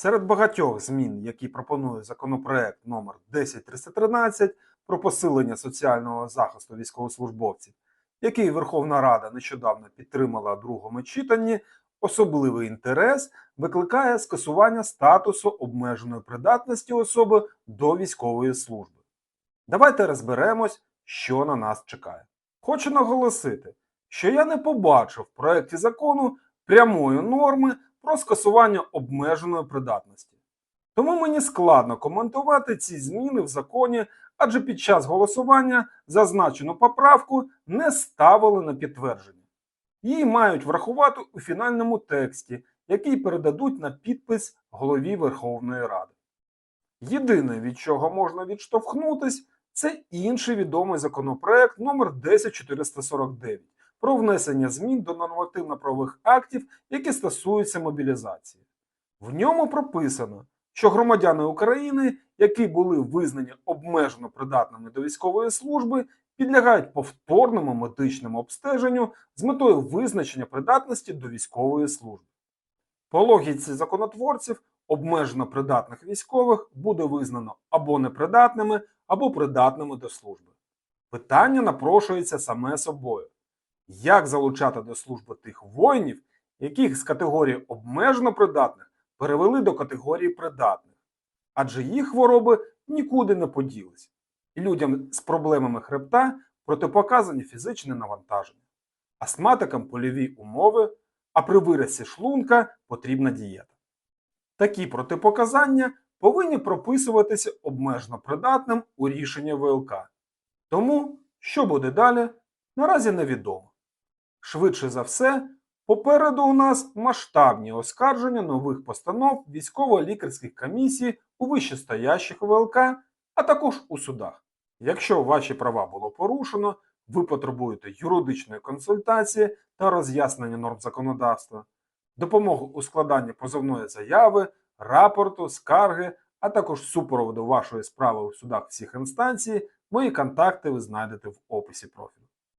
Серед багатьох змін, які пропонує законопроект номер 10313 про посилення соціального захисту військовослужбовців, який Верховна Рада нещодавно підтримала у другому читанні, особливий інтерес викликає скасування статусу обмеженої придатності особи до військової служби. Давайте розберемось, що на нас чекає. Хочу наголосити, що я не побачив в проєкті закону прямої норми про скасування обмеженої придатності. Тому мені складно коментувати ці зміни в законі, адже під час голосування зазначену поправку не ставили на підтвердження. Її мають врахувати у фінальному тексті, який передадуть на підпис голові Верховної Ради. Єдине, від чого можна відштовхнутись, це інший відомий законопроект номер 10449 про внесення змін до нормативно-правових актів, які стосуються мобілізації. В ньому прописано, що громадяни України, які були визнані обмежено придатними до військової служби, підлягають повторному медичному обстеженню з метою визначення придатності до військової служби. По логіці законотворців, обмежено придатних військових буде визнано або непридатними, або придатними до служби. Питання напрошується саме собою як залучати до служби тих воїнів, яких з категорії обмежено придатних перевели до категорії придатних, адже їх хвороби нікуди не поділись, і людям з проблемами хребта протипоказані фізичне навантаження, астматикам польові умови, а при виразі шлунка потрібна дієта. Такі протипоказання повинні прописуватися обмежено придатним у рішенні ВЛК. Тому, що буде далі, наразі невідомо. Швидше за все, попереду у нас масштабні оскарження нових постанов військово-лікарських комісій у вищестоящих ВЛК, а також у судах. Якщо ваші права було порушено, ви потребуєте юридичної консультації та роз'яснення норм законодавства, допомогу у складанні позовної заяви, рапорту, скарги, а також супроводу вашої справи у судах всіх інстанцій, мої контакти ви знайдете в описі профілю.